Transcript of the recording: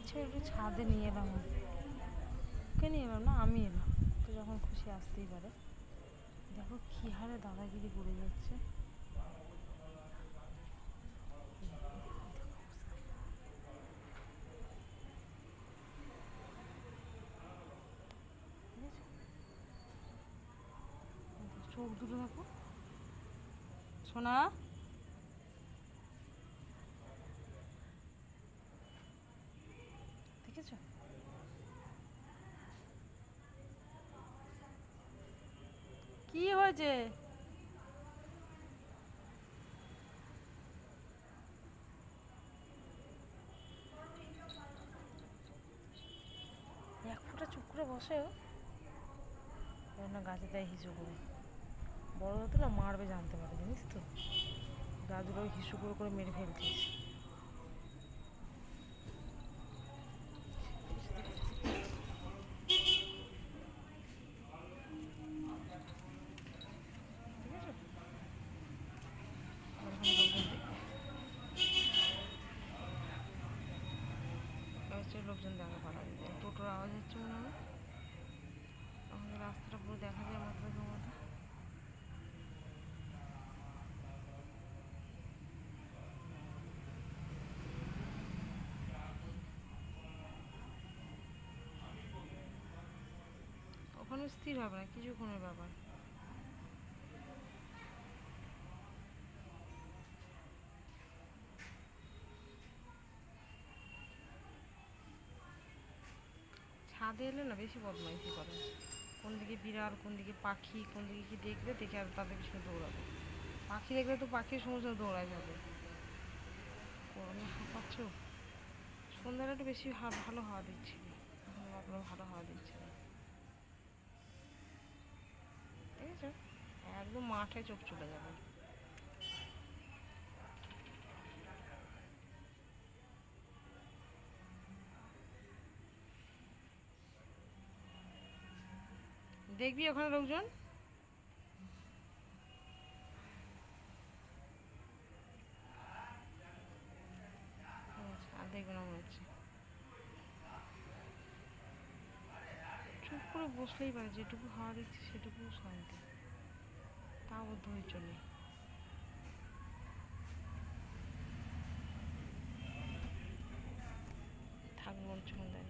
ইচ্ছে একটু ছাদে নিয়ে এলাম। ওকে নিয়ে এলাম না, আমি এলাম। তো যখন খুশি আসতেই পারে। দেখো কী হারে দাদাগিরি করে যাচ্ছে? চোখ দুটো দেখো। সোনা? কি হয়েছে? এক ফোঁটা চুপ করে বসে না গাছে দেয় হিসু করে। বড় হতো না মারবে জানতে পারে জানিস তো? গাছগুলো হিসু করে করে মেরে ফেলছিস ঠিক আছে আর ওখানে লোকজন দেখবে। এবার হচ্ছে লোকজন দেখা পারা যায়। টোটোর আওয়াজ হচ্ছে মনে হয়। আমাদের রাস্তাটা পুরো দেখা যায় মাথা থেকে মাথা। ওখানে স্থির হবে না, কিছুক্ষণের ব্যাপার। ছাদে এলে না বেশি বদমাইশি করে। কোন দিকে বিড়াল, কোন দিকে পাখি, কোন দিকে কি দেখবে দেখে আর তাদের পিছনে দৌড়াবে। পাখি দেখলে তো পাখির সমস্ত দৌড়ায় যাবে। গরমে হাঁপাচ্ছ? সন্ধ্যাটা একটু বেশি ভালো হাওয়া দিচ্ছিল ভাবলাম ভালো হাওয়া দিচ্ছে না। ঠিক আছে? একদম মাঠে চোখ চলে যাবে। দেখবি ওখানে লোকজন? চুপ করে বসলেই পারে, যেটুকু হাওয়া দিচ্ছে সেটুকু শান্তি। তাও ধৈর্য নেই থাকব দাঁড়িয়ে